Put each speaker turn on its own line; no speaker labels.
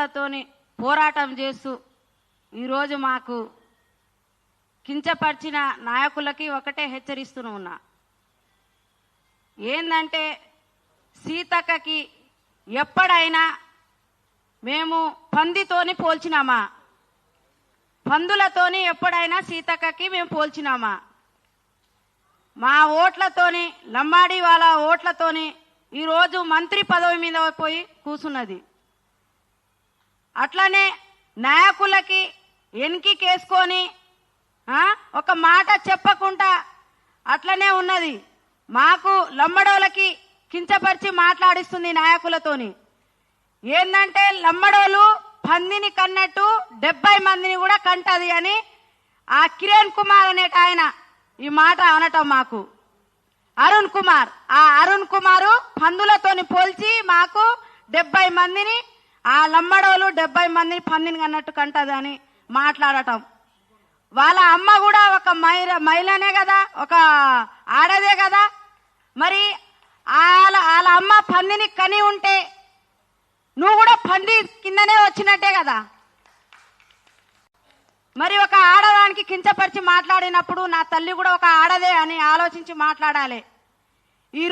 ఆడవాళ్ళతోని పోరాటం చేస్తూ ఈరోజు మాకు కించపరిచిన నాయకులకి ఒకటే హెచ్చరిస్తూ ఉన్నా. ఏందంటే సీతక్కకి ఎప్పుడైనా మేము పందితోని పోల్చినామా? పందులతోని ఎప్పుడైనా సీతక్కకి మేము పోల్చినామా? మా ఓట్లతోని లంబాడి వాళ్ళ ఓట్లతోని ఈరోజు మంత్రి పదవి మీద పోయి కూసున్నది. అట్లనే నాయకులకి ఎనికి కేసుకొని ఒక మాట చెప్పకుండా అట్లనే ఉన్నది. మాకు లమ్మడోళ్ళకి కించపరిచి మాట్లాడిస్తుంది నాయకులతోని. ఏందంటే లమ్మడోలు పందిని కన్నట్టు డెబ్బై మందిని కూడా కంటది అని ఆ కిరణ్ కుమార్ అనేట ఆయన ఈ మాట అనటం మాకు. అరుణ్ కుమార్ ఆ అరుణ్ కుమారు పందులతోని పోల్చి మాకు డెబ్బై మందిని ఆ లమ్మడోలు డెబ్బై మందిని పందిని అన్నట్టు కంటది అని మాట్లాడటం. వాళ్ళ అమ్మ కూడా ఒక మహిళ మహిళనే కదా ఒక ఆడదే కదా. మరి వాళ్ళ వాళ్ళ అమ్మ పందిని కని ఉంటే నువ్వు కూడా పంది కిందనే వచ్చినట్టే కదా. మరి ఒక ఆడదానికి కించపరిచి మాట్లాడినప్పుడు నా తల్లి కూడా ఒక ఆడదే అని ఆలోచించి మాట్లాడాలి.